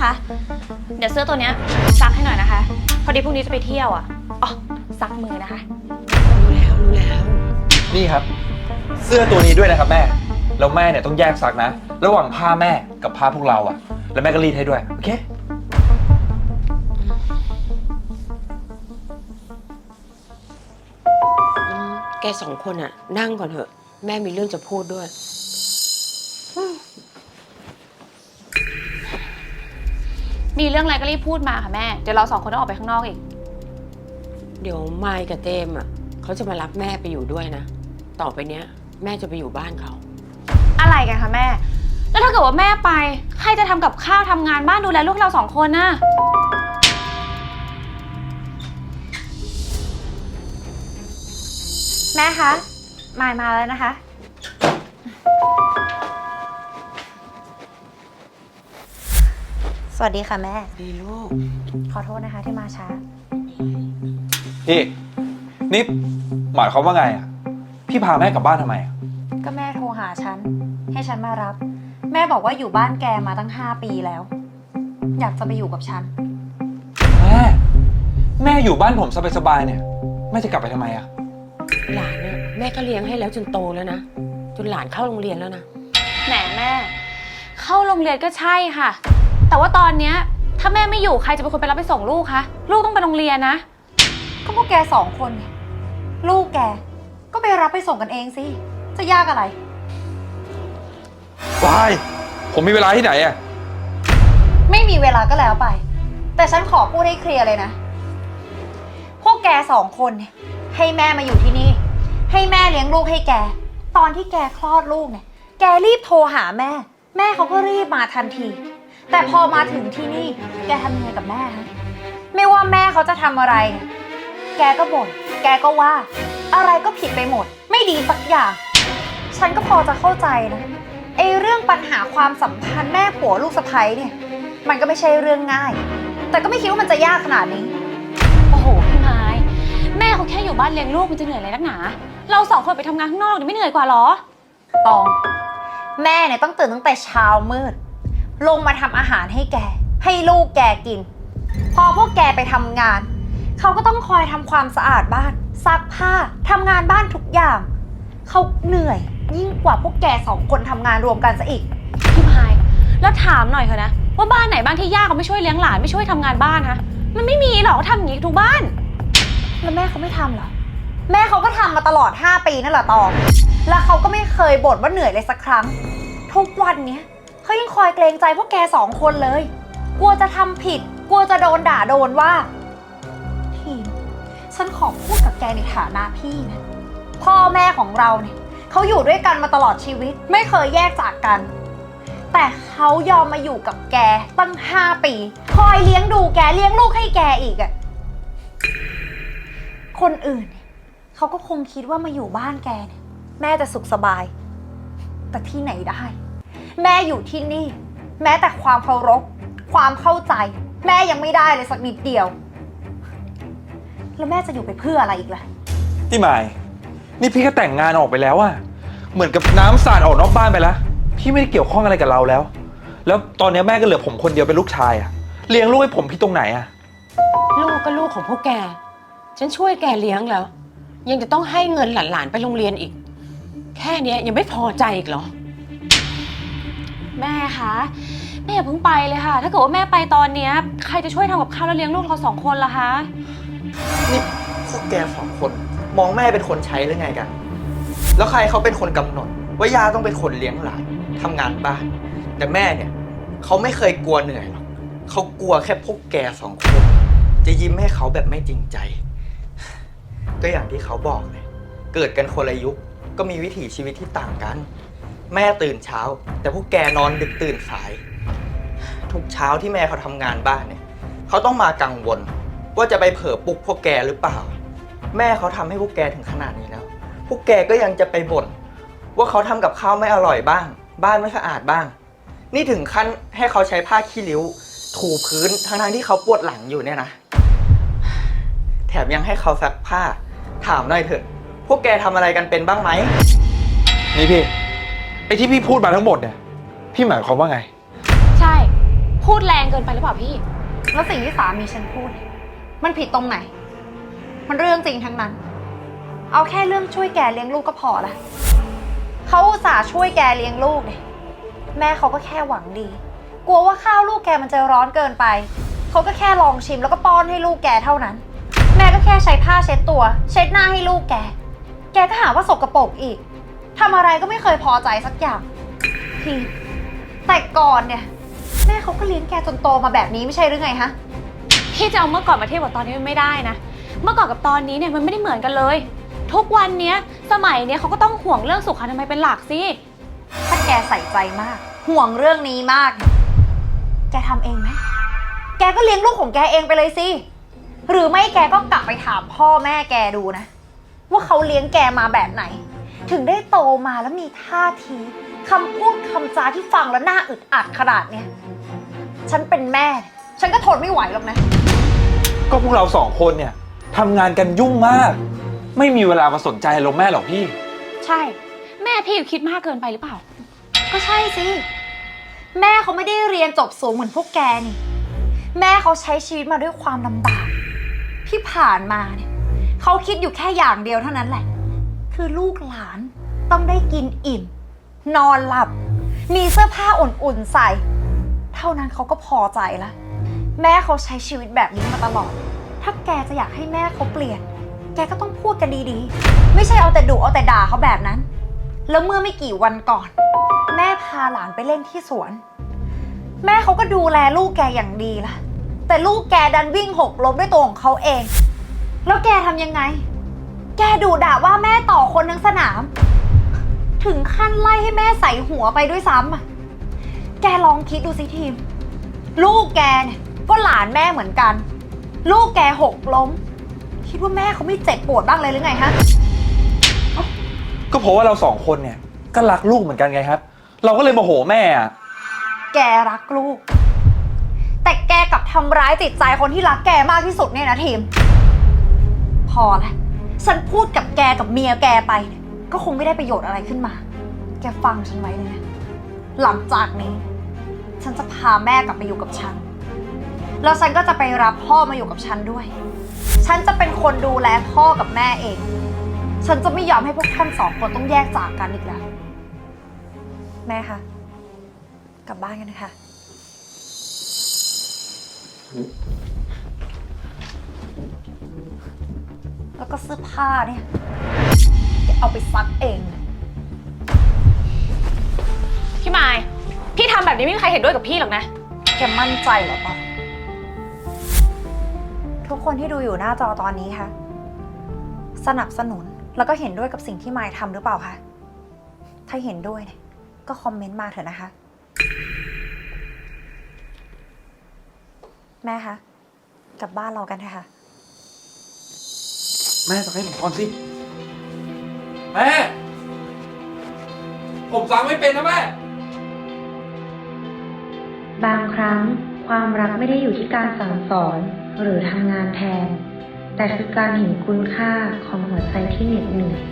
คะ เดี๋ยวเสื้อตัวเนี้ยซักให้หน่อยนะคะ พอดีพรุ่งนี้จะไปเที่ยวอะอ๋อซักมือนะคะ รู้แล้วรู้แล้ว นี่ครับ เสื้อตัวนี้ด้วยนะครับแม่แล้วแม่เนี่ยต้องแยกซักนะ ระหว่างผ้าแม่กับผ้าพวกเราอะแล้วแม่ก็รีดให้ด้วยโอเคอืมแกสองคนอะนั่งก่อนเถอะ แม่มีเรื่องจะพูดด้วย มีเรื่องอะไรก็รีบพูดมาค่ะแม่ เดี๋ยวเราสองคนต้องออกไปข้างนอกอีก เดี๋ยวไมค์กับเจมส์อะเขาจะมารับแม่ไปอยู่ด้วยนะ ต่อไปเนี้ย แม่จะไปอยู่บ้านเขา อะไรกันคะแม่ แล้วถ้าเกิดว่าแม่ไป ใครจะทำกับข้าวทำงานบ้านดูแลลูกเราสองคนน่ะ แม่คะมายมาแล้วนะคะ สวัสดีค่ะแม่ ดีลูก ขอโทษนะคะที่มาช้า พี่นี่หมายความว่าไงอะพี่พาแม่กลับบ้านทำไมอะก็แม่โทรหาฉัน ให้ฉันมารับ แม่บอกว่าอยู่บ้านแกมาตั้งห้าปีแล้ว อยากจะไปอยู่กับฉัน แม่แม่อยู่บ้านผมสบายๆเนี่ยแม่จะกลับไปทำไมอะหลานเนี่ยแม่ก็เลี้ยงให้แล้วจนโตแล้วนะ จนหลานเข้าโรงเรียนแล้วนะ แหมแม่ เข้าโรงเรียนก็ใช่ค่ะ แต่ว่าตอนเนี้ยถ้าแม่ไม่อยู่ใครจะเป็นคนไปรับไปส่งลูกคะ ลูกต้องไปโรงเรียนนะ ก็พวกแกสองคนไงลูกแก ก็ไปรับไปส่งกันเองสิ จะยากอะไร วาย ผมมีเวลาที่ไหนอะไม่มีเวลาก็แล้วไป แต่ฉันขอพูดให้เคลียร์เลยนะ พวกแกสองคนเนี่ยให้แม่มาอยู่ที่นี่ ให้แม่เลี้ยงลูกให้แก ตอนที่แกคลอดลูกเนี่ย แกรีบโทรหาแม่ แม่เขาก็รีบมาทันที แต่พอมาถึงที่นี่แกทำยังไงกับแม่ฮะไม่ว่าแม่เขาจะทำอะไรเนี่ยแกก็บ่นแกก็ว่า อะไรก็ผิดไปหมด ไม่ดีสักอย่าง ฉันก็พอจะเข้าใจนะไอเรื่องปัญหาความสัมพันธ์แม่ผัวลูกสะใภ้เนี่ย มันก็ไม่ใช่เรื่องง่าย แต่ก็ไม่คิดว่ามันจะยากขนาดนี้ โอ้โหพี่ไม้แม่เขาแค่อยู่บ้านเลี้ยงลูกมันจะเหนื่อยอะไรนักหนา เราสองคนไปทำงานข้างนอกเนี่ยไม่เหนื่อยกว่าเหรอ ตอง แม่เนี่ยต้องตื่นตั้งแต่เช้ามืด ลงมาทำอาหารให้แก ให้ลูกแกกิน พอพวกแกไปทำงาน เขาก็ต้องคอยทำความสะอาดบ้านซักผ้าทำงานบ้านทุกอย่าง เขาเหนื่อยยิ่งกว่าพวกแกสองคนทำงานรวมกันซะอีก พี่ไม้แล้วถามหน่อยเถอะนะ ว่าบ้านไหนบ้างที่ย่าเขาไม่ช่วยเลี้ยงหลานไม่ช่วยทำงานบ้านคะมันไม่มีหรอกเขาทำอย่างนี้ทุกบ้าน แล้วแม่เขาไม่ทำเหรอ แม่เขาก็ทำมาตลอด 5 ปีนั่นแหละตอง แล้วเขาก็ไม่เคยบ่นว่าเหนื่อยเลยสักครั้ง ทุกวันเนี้ย เขายังคอยเกรงใจพวกแกสองคนเลย กลัวจะทำผิด กลัวจะโดนด่าโดนว่า ทีม ฉันขอพูดกับแกในฐานะพี่นะพ่อแม่ของเราเนี่ยเขาอยู่ด้วยกันมาตลอดชีวิต ไม่เคยแยกจากกัน แต่เขายอมมาอยู่กับแกตั้ง5ปี คอยเลี้ยงดูแกเลี้ยงลูกให้แกอีกอะคนอื่นเนี่ยเขาก็คงคิดว่ามาอยู่บ้านแกเนี่ยแม่จะสุขสบาย แต่ที่ไหนได้ แม่อยู่ที่นี่ แม้แต่ความเคารพความเข้าใจ แม่ยังไม่ได้เลยสักนิดเดียว แล้วแม่จะอยู่ไปเพื่ออะไรอีกล่ะพี่หมาย นี่พี่ก็แต่งงานออกไปแล้วอะเหมือนกับน้ำสาดออกนอกบ้านไปแล้ว พี่ไม่ได้เกี่ยวข้องอะไรกับเราแล้ว แล้วตอนนี้แม่ก็เหลือผมคนเดียวเป็นลูกชายอะเลี้ยงลูกให้ผมพี่ตรงไหนอะลูกก็ลูกของพวกแก ฉันช่วยแกเลี้ยงแล้ว ยังจะต้องให้เงินหลานๆไปโรงเรียนอีก แค่เนี้ยยังไม่พอใจอีกเหรอ แม่คะแม่อย่าเพิ่งไปเลยค่ะ ถ้าเกิดว่าแม่ไปตอนเนี้ยใครจะช่วยทำกับข้าวแล้วเลี้ยงลูกเราสองคนล่ะคะ นี่พวกแกสองคน มองแม่เป็นคนใช้หรือไงกัน แล้วใครเขาเป็นคนกำหนด ว่ายาต้องเป็นคนเลี้ยงหลานทำงานบ้าน แต่แม่เนี่ยเขาไม่เคยกลัวเหนื่อยหรอกเขากลัวแค่พวกแกสองคน จะยิ้มให้เขาแบบไม่จริงใจ ก็อย่างที่เขาบอกเลยเกิดกันคนละยุคก็มีวิถีชีวิตที่ต่างกัน แม่ตื่นเช้า แต่พวกแกนอนดึกตื่นสาย ทุกเช้าที่แม่เขาทำงานบ้านเนี่ย เขาต้องมากังวล ว่าจะไปเผลอปลุกพวกแกหรือเปล่า แม่เขาทำให้พวกแกถึงขนาดนี้แล้ว พวกแกก็ยังจะไปบ่นว่าเขาทำกับข้าวไม่อร่อยบ้าง บ้านไม่สะอาดบ้าง นี่ถึงขั้นให้เขาใช้ผ้าขี้ริ้ว ถูพื้นทั้งๆที่เขาปวดหลังอยู่เนี่ยนะ แถมยังให้เขาซักผ้า ถามหน่อยเถอะ พวกแกทำอะไรกันเป็นบ้างไหม นี่พี่ ไอ้ที่พี่พูดมาทั้งหมดเนี่ย พี่หมายความว่าไง ใช่ผพูดแรงเกินไปหรือเปล่าพี่ แล้วสิ่งที่สามีฉันพูด มันผิดตรงไหน มันเรื่องจริงทั้งนั้น เอาแค่เรื่องช่วยแกเลี้ยงลูกก็พอละเขาอุตส่าห์ช่วยแกเลี้ยงลูกเนี่ยแม่เขาก็แค่หวังดี กลัวว่าข้าวลูกแกมันจะร้อนเกินไป เขาก็แค่ลองชิมแล้วก็ป้อนให้ลูกแกเท่านั้น แม่ก็แค่ใช้ผ้าเช็ดตัว เช็ดหน้าให้ลูกแก แกก็หาว่าสกรปรกอีก ทำอะไรก็ไม่เคยพอใจสักอย่างพี่แต่ก่อนเนี่ย แม่เขาก็เลี้ยงแกจนโตมาแบบนี้ไม่ใช่หรือไงฮะ พี่จะเอาเมื่อก่อนมาเทียบกับตอนนี้มันไม่ได้นะ เมื่อก่อนกับตอนนี้เนี่ยมันไม่ได้เหมือนกันเลย ทุกวันเนี้ยสมัยเนี้ยเขาก็ต้องห่วงเรื่องสุขอนามัยเป็นหลักสิ ถ้าแกใส่ใจมาก ห่วงเรื่องนี้มากเนี่ยแกทำเองไหม แกก็เลี้ยงลูกของแกเองไปเลยสิ หรือไม่แกก็กลับไปถามพ่อแม่แกดูนะ ว่าเขาเลี้ยงแกมาแบบไหน ถึงได้โตมาแล้วมีท่าทีคำพูดคำจาที่ฟังแล้วน่าอึดอัดขนาดเนี้ยฉันเป็นแม่ ฉันก็ทนไม่ไหวหรอกนะ ก็พวกเราสองคนเนี่ยทำงานกันยุ่งมาก ไม่มีเวลามาสนใจลงแม่หรอกพี่ ใช่ แม่พี่คิดมากเกินไปหรือเปล่า ก็ใช่สิ แม่เขาไม่ได้เรียนจบสูงเหมือนพวกแกนี่ แม่เขาใช้ชีวิตมาด้วยความลำบากที่ผ่านมาเนี่ยเขาคิดอยู่แค่อย่างเดียวเท่านั้นแหละ คือลูกหลานต้องได้กินอิ่ม นอนหลับ มีเสื้อผ้าอุ่นๆใส่ เท่านั้นเขาก็พอใจละแม่เขาใช้ชีวิตแบบนี้มาตลอด ถ้าแกจะอยากให้แม่เขาเปลี่ยน แกก็ต้องพูดกันดีๆ ไม่ใช่เอาแต่ดุเอาแต่ด่าเขาแบบนั้น แล้วเมื่อไม่กี่วันก่อน แม่พาหลานไปเล่นที่สวน แม่เขาก็ดูแลลูกแกอย่างดีละแต่ลูกแกดันวิ่งหกล้มด้วยตัวของเขาเอง แล้วแกทำยังไง แกดูด่าว่าแม่ต่อคนทั้งสนาม ถึงขั้นไล่ให้แม่ใส่หัวไปด้วยซ้ำอะแกลองคิดดูสิทีม ลูกแกเนี่ยก็หลานแม่เหมือนกัน ลูกแกหกล้ม คิดว่าแม่เขาไม่เจ็บปวดบ้างเลยหรือไงฮะ ก็เพราะว่าเราสองคนเนี่ย ก็รักลูกเหมือนกันไงครับ เราก็เลยโมโหแม่อะแกรักลูก แต่แกกลับทำร้ายจิตใจคนที่รักแกมากที่สุดเนี่ยนะทีม พอละ ฉันพูดกับแกกับเมียแกไป ก็คงไม่ได้ประโยชน์อะไรขึ้นมา แกฟังฉันไว้เลยนะหลังจากนี้ ฉันจะพาแม่กลับไปอยู่กับฉัน แล้วฉันก็จะไปรับพ่อมาอยู่กับฉันด้วย ฉันจะเป็นคนดูแลพ่อกับแม่เอง ฉันจะไม่ยอมให้พวกท่านสองคนต้องแยกจากกันอีกแล้ว แม่คะกลับบ้านกันนะคะ แล้วก็เสื้อผ้าเนี่ยเดี๋ยวเอาไปซักเองนะพี่มาย พี่ทำแบบนี้ไม่มีใครเห็นด้วยกับพี่หรอกนะ แกมั่นใจเหรอปะทุกคนที่ดูอยู่หน้าจอตอนนี้คะสนับสนุนแล้วก็เห็นด้วยกับสิ่งที่มายทำหรือเปล่าคะ ถ้าเห็นด้วยเนี่ยก็คอมเมนต์มาเถอะนะคะ แม่คะ กลับบ้านเรากันเถอะค่ะ แม่สั่งให้ผมก่อนสิ แม่ ผมสั่งไม่เป็นนะแม่ บางครั้งความรักไม่ได้อยู่ที่การสั่งสอน หรือทำงานแทน แต่คือการเห็นคุณค่าของหัวใจที่เหน็ดเหนื่อย